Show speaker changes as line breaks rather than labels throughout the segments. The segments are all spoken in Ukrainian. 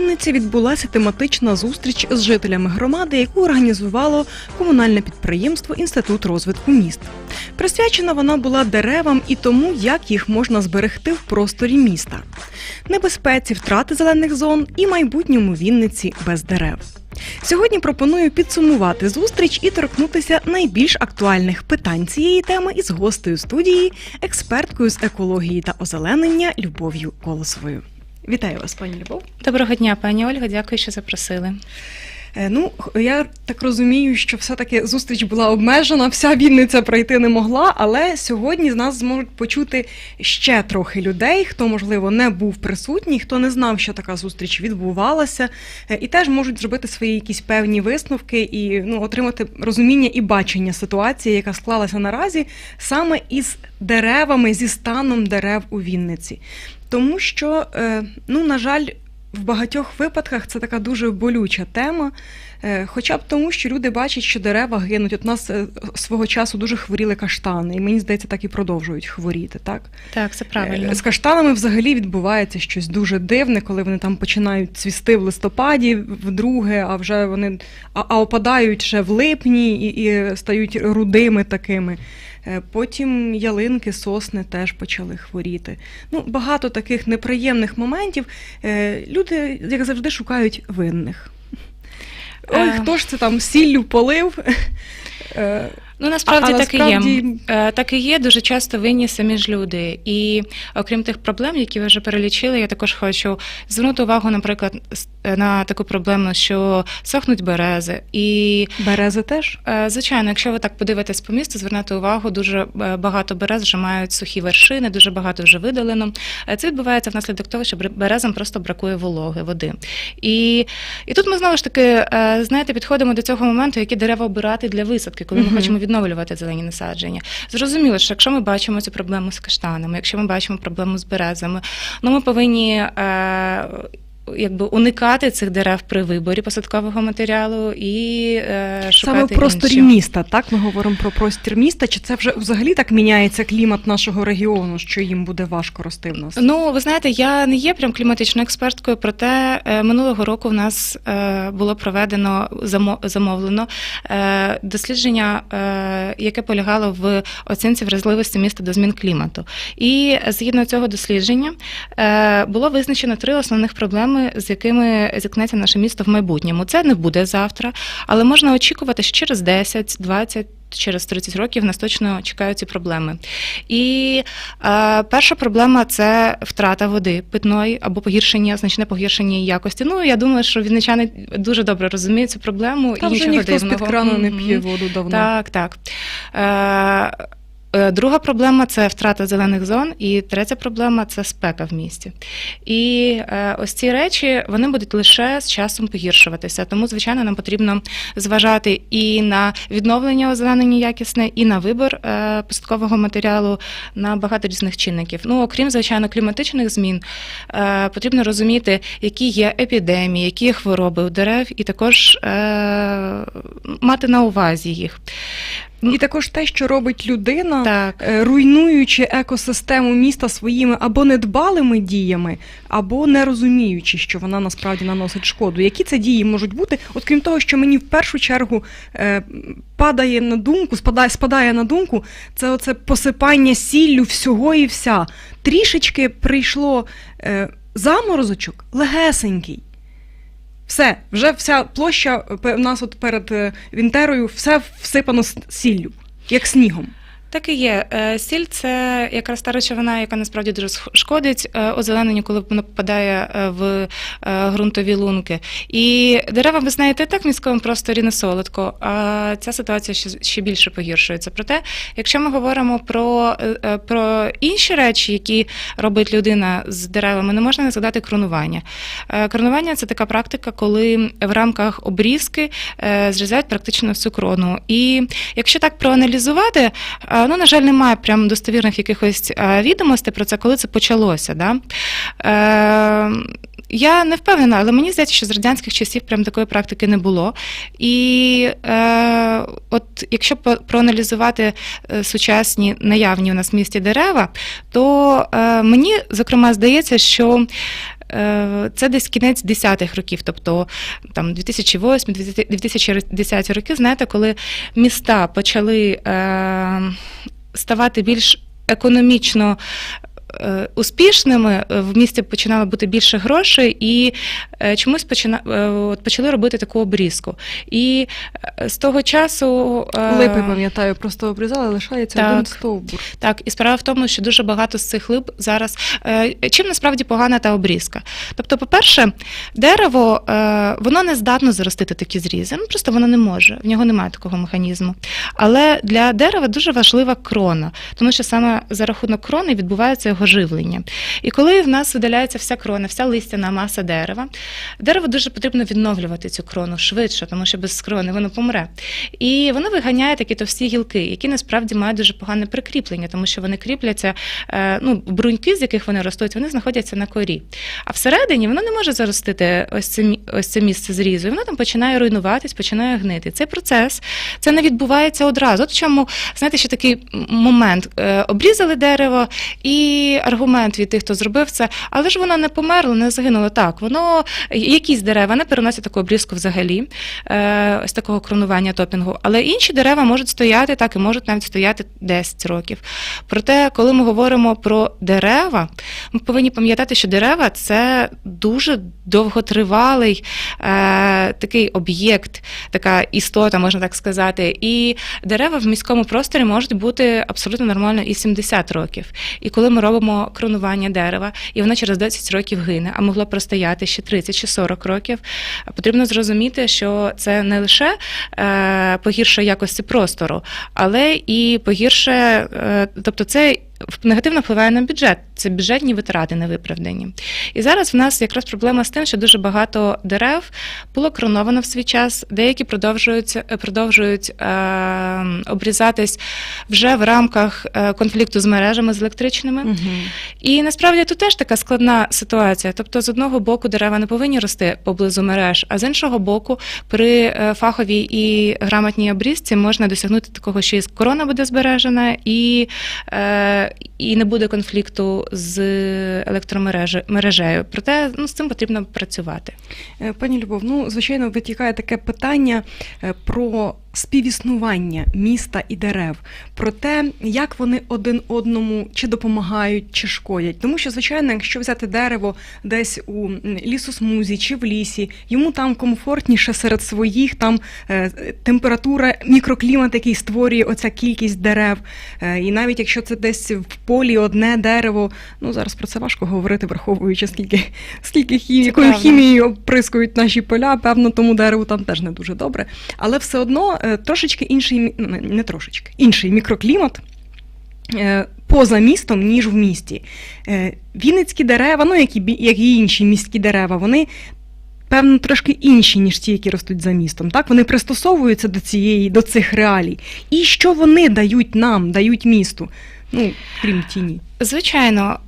Вінниці відбулася тематична зустріч з жителями громади, яку організувало комунальне підприємство Інститут розвитку міст. Присвячена вона була деревам і тому, як їх можна зберегти в просторі міста, небезпеці втрати зелених зон і майбутньому Вінниці без дерев. Сьогодні пропоную підсумувати зустріч і торкнутися найбільш актуальних питань цієї теми із гостею студії, експерткою з екології та озеленення Любов'ю Колосовою. Вітаю вас, пані Любов.
Доброго дня, пані Ольга. Дякую, що запросили.
Е, Ну, я так розумію, що все-таки зустріч була обмежена, вся Вінниця пройти не могла, але сьогодні з нас зможуть почути ще трохи людей, хто, можливо, не був присутній, хто не знав, що така зустріч відбувалася, е, і теж можуть зробити свої якісь певні висновки і ну, отримати розуміння і бачення ситуації, яка склалася наразі, саме із деревами, зі станом дерев у Вінниці. Тому що, е, ну, на жаль, в багатьох випадках це така дуже болюча тема. е, Хоча б тому, що люди бачать, що дерева гинуть. От у нас е, свого часу дуже хворіли каштани, і мені здається, так і продовжують хворіти. Так
Так, це правильно.
З каштанами взагалі відбувається щось дуже дивне, коли вони там починають цвісти в листопаді, вдруге, а вже вони а, а опадають ще в липні і, і стають рудими такими. Е, Потім ялинки, сосни теж почали хворіти. Ну, багато таких неприємних моментів. Е, Люди, як завжди, шукають винних. Ой,
Е.
хто ж це там сіллю полив? Е,
Ну насправді
а
так і є. Е, Так і є. Дуже часто винні самі ж люди. І окрім тих проблем, які ви вже перелічили, я також хочу звернути увагу, наприклад, на таку проблему, що сохнуть берези. І
Берези теж?
Е, Звичайно, якщо ви так подивитесь по місту, звернете увагу, дуже е, багато берез вже мають сухі вершини, дуже багато вже видалено. Е, Це відбувається внаслідок того, що бер- березам просто бракує вологи, води. І, і тут ми знову ж таки, е, знаєте, підходимо до цього моменту, які дерева обирати для висадки, коли ми хочемо відновлювати зелені насадження. Зрозуміло, що якщо ми бачимо цю проблему з каштанами, якщо ми бачимо проблему з березами, ну ми повинні. Е, Якби уникати цих дерев при виборі посадкового матеріалу і е, шукати
Саме в просторі
інші.
міста, так? Ми говоримо про простір міста. Чи це вже взагалі так міняється клімат нашого регіону, що їм буде важко рости в нас?
Ну, ви знаєте, я не є прям кліматичною експерткою, проте е, минулого року в нас е, було проведено замо- замовлено е, дослідження, е, яке полягало в оцінці вразливості міста до змін клімату. І згідно цього дослідження е, було визначено три основних проблеми, з якими зіткнеться наше місто в майбутньому. Це не буде завтра, але можна очікувати, що через 10, 20, через 30 років нас точно чекають ці проблеми. І е, перша проблема це втрата води питної або погіршення, значне погіршення її якості. Ну я думаю, що вінничани дуже добре розуміють цю проблему
Там
і
вже
нічого
ніхто з-під
дивного.
крану не п'є воду давно.
Так, так. Е, Друга проблема це втрата зелених зон, і третя проблема це спека в місті. І е, ось ці речі вони будуть лише з часом погіршуватися. Тому, звичайно, нам потрібно зважати і на відновлення озеленення якісне, і на вибір е, посадкового матеріалу на багато різних чинників. Ну, окрім звичайно, кліматичних змін, е, потрібно розуміти, які є епідемії, які є хвороби у дерев, і також е, мати на увазі їх.
І також те, що робить людина,
Так.
е, руйнуючи екосистему міста своїми або недбалими діями, або не розуміючи, що вона насправді наносить шкоду. Які це дії можуть бути? От крім того, що мені в першу чергу е, падає на думку, спадає, спадає на думку, це оце посипання сіллю всього і вся. Трішечки прийшло е, заморозочок легесенький. Все, вже вся площа е, у нас от перед е, Вінтерою, все всипано сіллю, як снігом.
Так і є. Е, Сіль це якраз та речовина, яка насправді дуже шкодить е, озелененню, коли воно попадає е, в ґрунтові лунки. І дерева, ви знаєте, так в міському просторі не солодко, а ця ситуація ще, ще більше погіршується. Проте, якщо ми говоримо про, про інші речі, які робить людина з деревами, не можна не згадати кронування. Кронування це така практика, коли в рамках обрізки зрізають практично всю крону. І якщо так проаналізувати, Ну, на жаль, немає прям достовірних якихось відомостей про це, коли це почалося. Да? Е, я не впевнена, але мені здається, що з радянських часів прям такої практики не було. І е, от якщо проаналізувати е, сучасні наявні у нас в місті дерева, то е, мені зокрема здається, що це десь кінець 10-х років, тобто там 2008-2010 роки, знаєте, коли міста почали е, ставати більш економічно. Е, Успішними е, в місті починало бути більше грошей, і е, чомусь почина, от почали робити таку обрізку. І з того часу
Липи, пам'ятаю, просто обрізали, лишається
Так.
один стовбур.
так, і справа в тому, що дуже багато з цих лип зараз. Чим насправді погана та обрізка? Тобто, по-перше, дерево воно не здатно заростити такі зрізи. Ну просто воно не може, в нього немає такого механізму. Але для дерева дуже важлива крона, тому що саме за рахунок крони відбувається його живлення. І коли в нас видаляється вся крона, вся листяна маса дерева, дерево дуже потрібно відновлювати цю крону швидше, тому що без крони воно помре. І воно виганяє такі товсті гілки, які насправді мають дуже погане прикріплення, тому що вони кріпляться, е, ну, бруньки, з яких вони ростуть, вони знаходяться на корі. А всередині воно не може заростити ось це, ось це місце зрізу, і воно там починає руйнуватись, починає гнити. Цей процес це не відбувається одразу. От чому, знаєте, ще такий момент. Е, Обрізали дерево, і аргумент від тих, хто зробив це, але ж воно не померло, не загинуло. Так, воно якісь дерева не переносять таку обрізку взагалі, е, ось такого кронування топінгу. Але інші дерева можуть стояти так і можуть навіть стояти 10 років. Проте, коли ми говоримо про дерева, ми повинні пам'ятати, що дерева це дуже довготривалий е, такий об'єкт, така істота, можна так сказати. І дерева в міському просторі можуть бути абсолютно нормально і 70 років. І коли ми робимо кронування дерева, і воно через 10 років гине, а могло простояти ще 30 чи 40 років, потрібно зрозуміти, що це не лише е, погіршує якості простору, але і погіршує, е, тобто це негативно впливає на бюджет. Це бюджетні витрати невиправдані. І зараз в нас якраз проблема з тим, що дуже багато дерев було кроновано в свій час, деякі продовжують, продовжують е, обрізатись вже в рамках е, конфлікту з мережами з електричними.
Угу.
І насправді тут теж така складна ситуація. Тобто, з одного боку, дерева не повинні рости поблизу мереж, а з іншого боку, при е, фаховій і грамотній обрізці можна досягнути такого, що і корона буде збережена, і, е, і не буде конфлікту з електромережею. Проте ну, з цим потрібно працювати.
Е, Пані Любов, ну звичайно, витікає таке питання е, про співіснування міста і дерев, про те, як вони один одному чи допомагають, чи шкодять. Тому що, звичайно, якщо взяти дерево десь у лісосмузі чи в лісі, йому там комфортніше серед своїх, там е, температура, мікроклімат, який створює оця кількість дерев. Е, і навіть якщо це десь в полі одне дерево, ну зараз про це важко говорити, враховуючи скільки, скільки
правда.
хімією оприскують наші поля, певно, тому дереву там теж не дуже добре. Але все одно трошечки інший, ну, не трошечки, інший мікроклімат. е, Поза містом, ніж в місті. Е, Вінницькі дерева, ну як і, як і інші міські дерева, вони певно трошки інші, ніж ті, які ростуть за містом. Так, вони пристосовуються до цієї, до цих реалій. І що вони дають нам, дають місту? Ну, крім тіні.
Звичайно.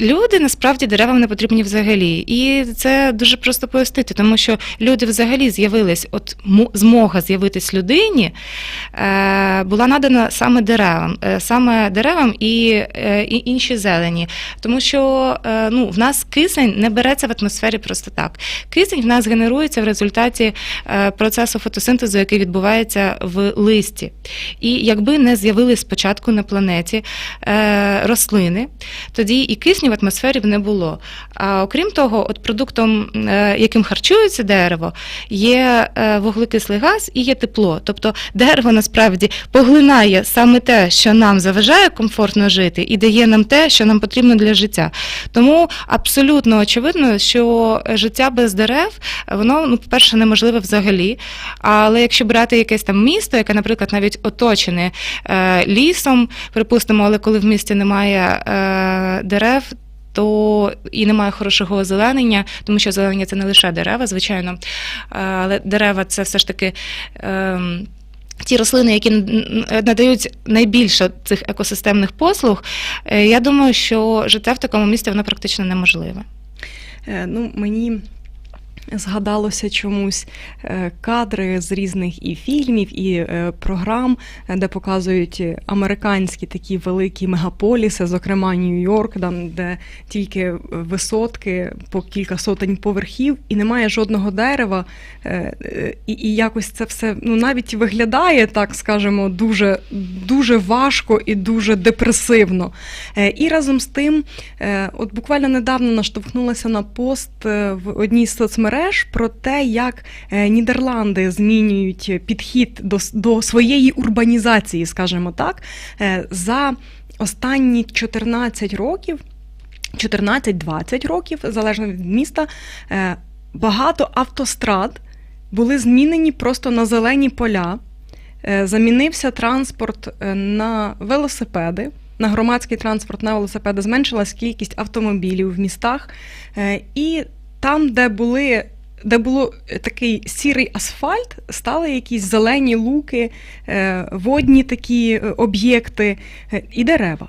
Люди насправді деревам не потрібні взагалі, і це дуже просто пояснити, тому що люди взагалі з'явились, от змога з'явитись людині е, була надана саме деревам, е, саме деревам і, е, і інші зелені. Тому що ну, в нас кисень не береться в атмосфері просто так. Кисень в нас генерується в результаті процесу фотосинтезу, який відбувається в листі. І якби не з'явились спочатку на планеті рослини, тоді і кисню в атмосфері не було. А окрім того, от продуктом, е, яким харчується дерево, є е, вуглекислий газ і є тепло. Тобто дерево насправді поглинає саме те, що нам заважає комфортно жити, і дає нам те, що нам потрібно для життя. Тому абсолютно очевидно, що життя без дерев, воно, ну, по-перше, неможливе взагалі. Але якщо брати якесь там місто, яке, наприклад, навіть оточене е, лісом, припустимо, але коли в місті немає дерев. То і немає хорошого озеленення, тому що озеленення це не лише дерева, звичайно, але дерева це все ж таки. ем, Ті рослини, які надають найбільше цих екосистемних послуг, е, я думаю, що життя в такому місті воно практично неможливе.
Е, Ну, мені згадалося чомусь е, кадри з різних і фільмів, і е, програм, де показують американські такі великі мегаполіси, зокрема Нью-Йорк, там, де тільки висотки по кілька сотень поверхів, і немає жодного дерева. е, І, і якось це все ну, навіть виглядає, так скажемо, дуже, дуже важко і дуже депресивно. І разом з тим, от буквально недавно наштовхнулася на пост в одній з соцмереж про те, як е, Нідерланди змінюють підхід до, до своєї урбанізації, скажімо так, Е, за останні 14 років. 14-20 років, залежно від міста, е, багато автострад були змінені просто на зелені поля. Замінився транспорт на велосипеди, на громадський транспорт на велосипеди, зменшилась кількість автомобілів в містах. І там, де були. Де було е, такий сірий асфальт, стали якісь зелені луки, е, водні такі е, об'єкти і дерева.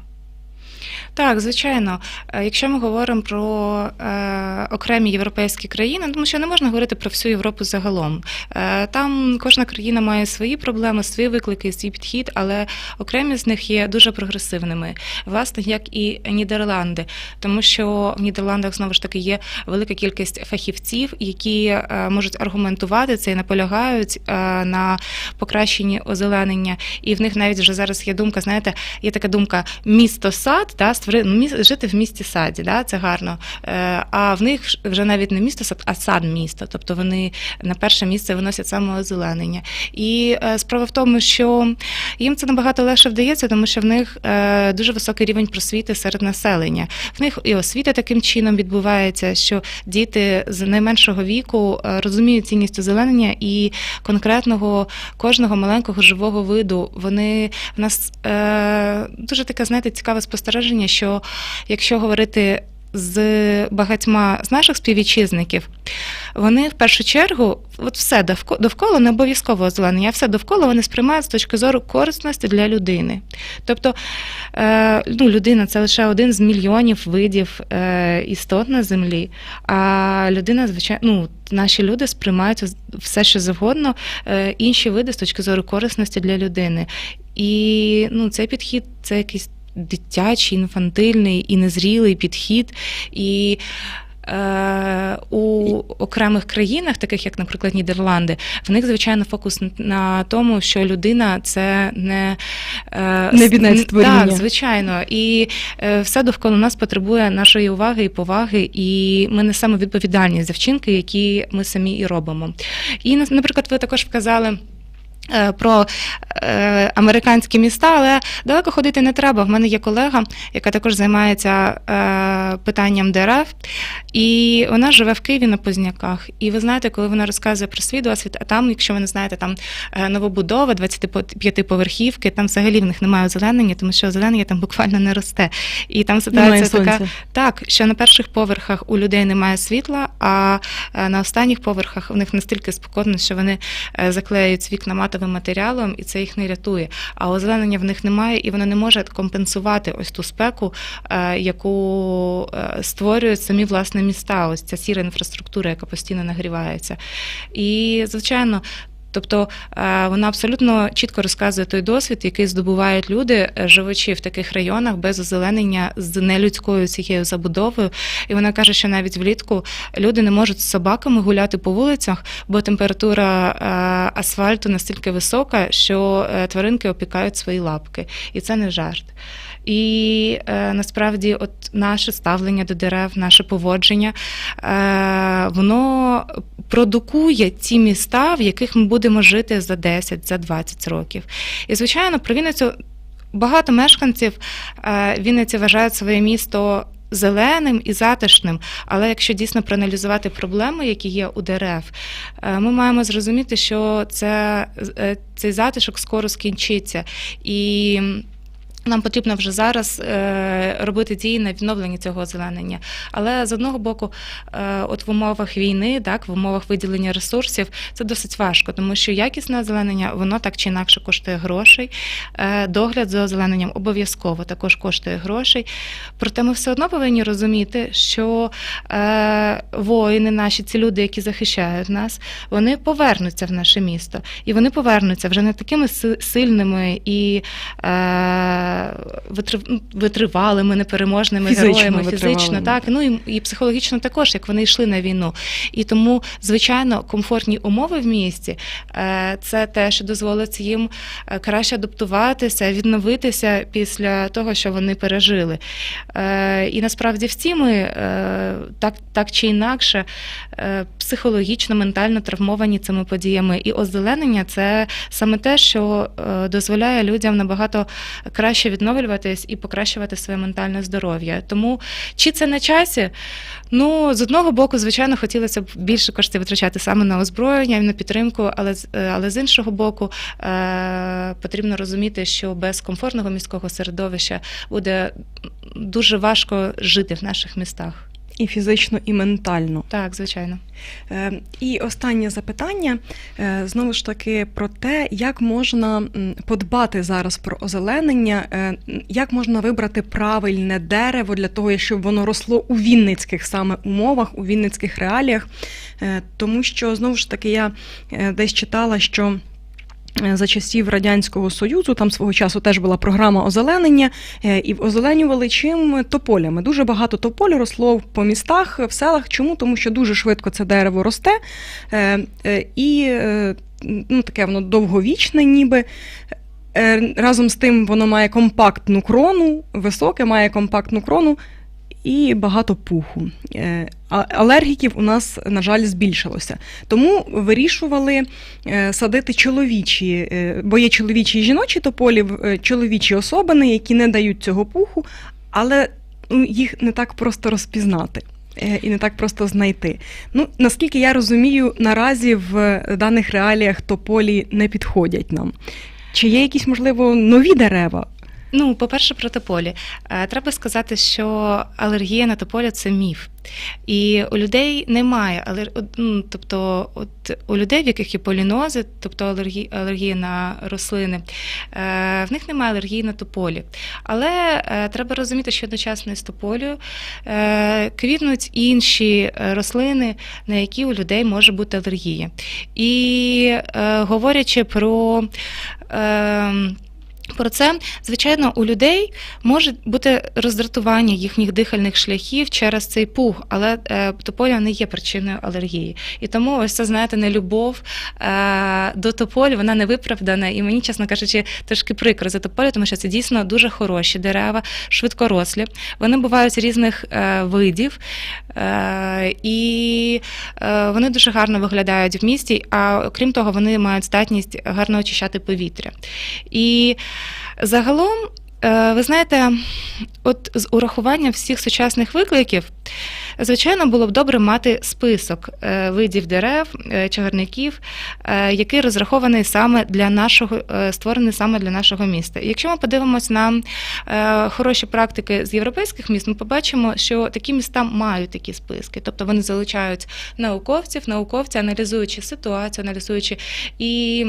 Так, звичайно. Е, Якщо ми говоримо про е, окремі європейські країни, тому що не можна говорити про всю Європу загалом. Е, там кожна країна має свої проблеми, свої виклики, свій підхід, але окремі з них є дуже прогресивними, власне, як і Нідерланди, тому що в Нідерландах знову ж таки є велика кількість фахівців, які е, можуть аргументувати це і наполягають е, на покращенні озеленення. І в них навіть вже зараз є думка, знаєте, є така думка місто-сад, да, створи, ну, жити в місті саді, да, це гарно. Е, а в них вже навіть не місто сад, а сад місто. Тобто вони на перше місце виносять саме озеленення. І е, справа в тому, що їм це набагато легше вдається, тому що в них е, дуже високий рівень просвіти серед населення. В них і освіта таким чином відбувається, що діти з найменшого віку розуміють цінність озеленення і конкретного кожного маленького живого виду. Вони в нас дуже таке, знаєте, цікаве спостереження, що якщо говорити з багатьма з наших співвітчизників, вони в першу чергу, от все довкола не обов'язково озеленення, все довкола вони сприймають з точки зору корисності для людини. Тобто, е, ну, людина це лише один з мільйонів видів е, істот на землі. А людина, звичайно, ну, наші люди сприймають все, що завгодно, е, інші види з точки зору корисності для людини. І ну, цей підхід це якийсь дитячий, інфантильний і незрілий підхід. І е, у окремих країнах, таких як, наприклад, Нідерланди, в них звичайно фокус на тому, що людина це не, е,
Не
с-
вінець.
Так, звичайно. І е, все довкола нас потребує нашої уваги і поваги, і ми несемо відповідальність за вчинки, які ми самі і робимо. І, наприклад, ви також вказали. Е, Про е, американські міста, але далеко ходити не треба. В мене є колега, яка також займається е, питанням дерев, і вона живе в Києві на Позняках. І ви знаєте, коли вона розказує про свій досвід, а там, якщо ви не знаєте, там новобудова 25-поверхівки, там взагалі в них немає озеленення, тому що озеленення там буквально не росте. І там ситуація така,
сонця.
так, що на перших поверхах у людей немає світла, а на останніх поверхах у них настільки спекотно, що вони заклеюють вікна матовим матеріалом, і це їх не рятує. А озеленення в них немає, і воно не може компенсувати ось ту спеку, е, яку е, створюють самі власне міста. Ось ця сіра інфраструктура, яка постійно нагрівається. І звичайно. Тобто е, вона абсолютно чітко розказує той досвід, який здобувають люди, е, живучи в таких районах без озеленення з нелюдською цією забудовою. І вона каже, що навіть влітку люди не можуть з собаками гуляти по вулицях, бо температура е, асфальту настільки висока, що тваринки опікають свої лапки, і це не жарт. І е, насправді, от наше ставлення до дерев, наше поводження, е, воно продукує ті міста, в яких ми будемо жити за 10, за 20 років. І, звичайно, про Вінницю багато мешканців е, Вінниці вважають своє місто. Зеленим і затишним, але якщо дійсно проаналізувати проблеми, які є у дерев, е, ми маємо зрозуміти, що це, е, цей затишок скоро скінчиться. І Нам потрібно вже зараз е, робити дії на відновлення цього озеленення. Але з одного боку, е, от в умовах війни, так, в умовах виділення ресурсів, це досить важко, тому що якісне озеленення, воно так чи інакше коштує грошей. Е, догляд за озелененням обов'язково також коштує грошей. Проте ми все одно повинні розуміти, що воїни наші, ці люди, які захищають нас, вони повернуться в наше місто. І вони повернуться вже не такими сильними і витривалими, непереможними
Фізично
героями, фізично, так, ну і, і психологічно також, як вони йшли на війну. І тому, звичайно, комфортні умови в місті е, це те, що дозволить їм е, краще адаптуватися, відновитися після того, що вони пережили. Е, І насправді всі ми так, так чи інакше психологічно, ментально травмовані цими подіями. І озеленення це саме те, що дозволяє людям набагато краще відновлюватись і покращувати своє ментальне здоров'я. Тому чи це на часі? Ну, з одного боку, звичайно, хотілося б більше коштів витрачати саме на озброєння і на підтримку, але е, але з іншого боку, е, потрібно розуміти, що без комфортного міського середовища буде дуже важко жити в наших містах.
І фізично, і ментально.
Так, звичайно.
Е, І останнє запитання е, знову ж таки про те, як можна подбати зараз про озеленення, е, як можна вибрати правильне дерево для того, щоб воно росло у вінницьких саме умовах, у вінницьких реаліях. Тому що знову ж таки я десь читала, що. Е, За часів радянського союзу там свого часу теж була програма озеленення, е, і озеленювали чим тополями. Дуже багато тополі росло по містах, в селах. Чому? Тому що дуже швидко це дерево росте, е, і ну, таке воно довговічне, ніби. Разом з тим воно має компактну крону, високе, має компактну крону і багато пуху. Е, Алергіків у нас, на жаль, збільшилося. Тому вирішували е, садити чоловічі, е, бо є чоловічі і жіночі тополі, чоловічі особини, які не дають цього пуху, але ну, їх не так просто розпізнати. І не так просто знайти. Ну, наскільки я розумію, наразі в даних реаліях тополі не підходять нам. Чи є якісь, можливо, нові дерева?
Ну, по-перше, про тополі. Е, Треба сказати, що алергія на тополя це міф. І у людей немає алер... ну, тобто, от у людей, в яких є полінози, тобто алергія, алергія на рослини, е, в них немає алергії на тополі. Але е, треба розуміти, що одночасно із тополею е, квітнуть інші рослини, на які у людей може бути алергія. І говорячи про. Про це, звичайно, у людей може бути роздратування їхніх дихальних шляхів через цей пух, але е, тополя не є причиною алергії. І тому ось це, знаєте, нелюбов е, до тополі, вона не виправдана. І мені, чесно кажучи, трошки прикро за тополю, тому що це дійсно дуже хороші дерева, швидкорослі. Вони бувають різних е, видів, і вони дуже гарно виглядають в місті, а окрім того, вони мають здатність гарно очищати повітря. І загалом, е, ви знаєте, от з урахуванням всіх сучасних викликів, звичайно, було б добре мати список е, видів дерев, е, чагарників, який розрахований саме для нашого, створений саме для нашого міста. Якщо ми подивимось на хороші практики з європейських міст, ми побачимо, що такі міста мають такі списки, тобто вони залучають науковців, науковці, аналізуючи ситуацію, аналізуючи і.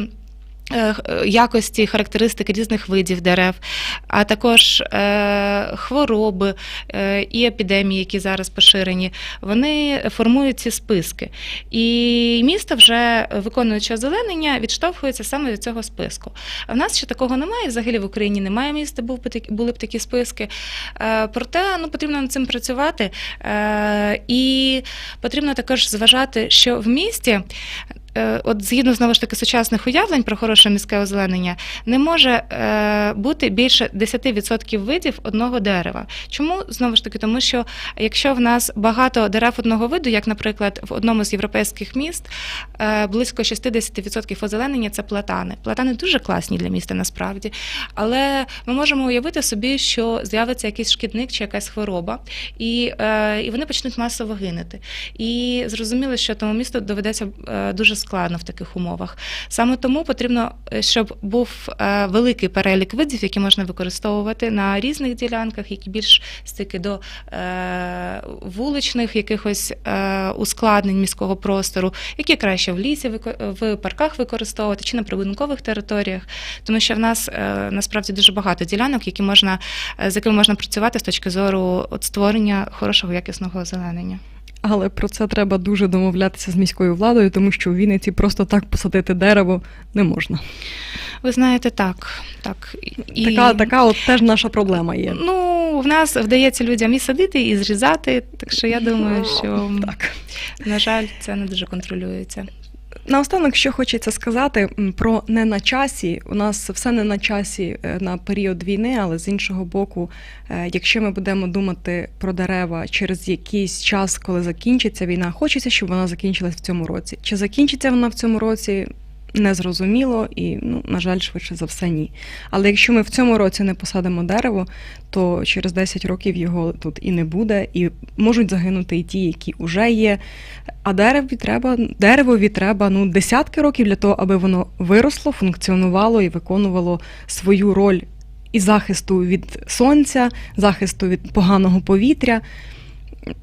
Е, х- Якості, характеристики різних видів дерев, а також е, хвороби е, і епідемії, які зараз поширені, вони формують ці списки. І місто, вже виконуючи озеленення, відштовхується саме від цього списку. А в нас ще такого немає. Взагалі в Україні немає міста, були б такі списки. Е, Проте ну, потрібно над цим працювати. Е, І потрібно також зважати, що в місті. Е, От згідно знову ж таки сучасних уявлень про хороше міське озеленення, не може е, бути більше 10% видів одного дерева. Чому знову ж таки? Тому що якщо в нас багато дерев одного виду, як, наприклад, в одному з європейських міст, е, близько 60% озеленення це платани. Платани дуже класні для міста насправді, але ми можемо уявити собі, що з'явиться якийсь шкідник чи якась хвороба, і, і вони почнуть масово гинути. І зрозуміло, що тому місту доведеться дуже складно в таких умовах. Саме тому потрібно, е, щоб був е, великий перелік видів, які можна використовувати на різних ділянках, які більш стики до е, вуличних якихось ускладнень міського простору, які краще в лісі, в парках використовувати чи на прибудинкових територіях, тому що в нас насправді дуже багато ділянок, які можна з якими можна працювати з точки зору от створення хорошого якісного озеленення.
Але про це треба дуже домовлятися з міською владою, тому що у Вінниці просто так посадити дерево не можна.
Ви знаєте, так, так і
Така, така от теж наша проблема є.
ну в нас вдається людям і садити, і зрізати. Так що я думаю, що
Так.
на жаль, це не дуже контролюється.
Наостанок, що хочеться сказати про не на часі. У нас все не на часі е, на період війни, але з іншого боку, е, якщо ми будемо думати про дерева через якийсь час, коли закінчиться війна, хочеться, щоб вона закінчилась в цьому році. Чи закінчиться вона в цьому році? Незрозуміло і, ну, на жаль, швидше за все, ні. Але якщо ми в цьому році не посадимо дерево, то через 10 років його тут і не буде, і можуть загинути і ті, які вже є. А дереві треба, деревові треба ну, десятки років для того, аби воно виросло, функціонувало і виконувало свою роль і захисту від сонця, захисту від поганого повітря.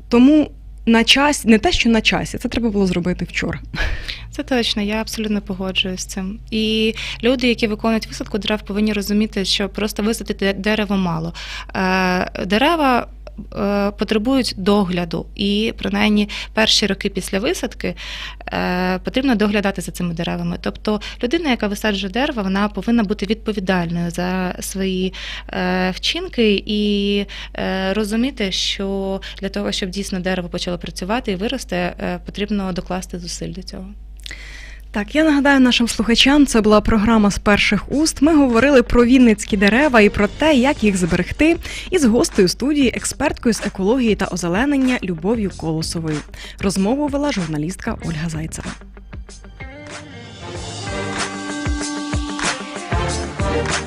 Тому на час, не те, що на часі, це треба було зробити вчора.
Це точно, я абсолютно погоджуюсь з цим. І люди, які виконують висадку дерев, повинні розуміти, що просто висадити дерево мало. Е, Дерева. Е, Потребують догляду, і принаймні перші роки після висадки е, потрібно доглядати за цими деревами. Тобто людина, яка висаджує дерева, вона повинна бути відповідальною за свої е, вчинки і розуміти, що для того, щоб дійсно дерево почало працювати і вирости, е, потрібно докласти зусиль до цього.
Так, я нагадаю нашим слухачам, це була програма з перших уст. Ми говорили про вінницькі дерева і про те, як їх зберегти, із гостею студії, експерткою з екології та озеленення Любов'ю Колосовою. Розмову вела журналістка Ольга Зайцева. Thank you.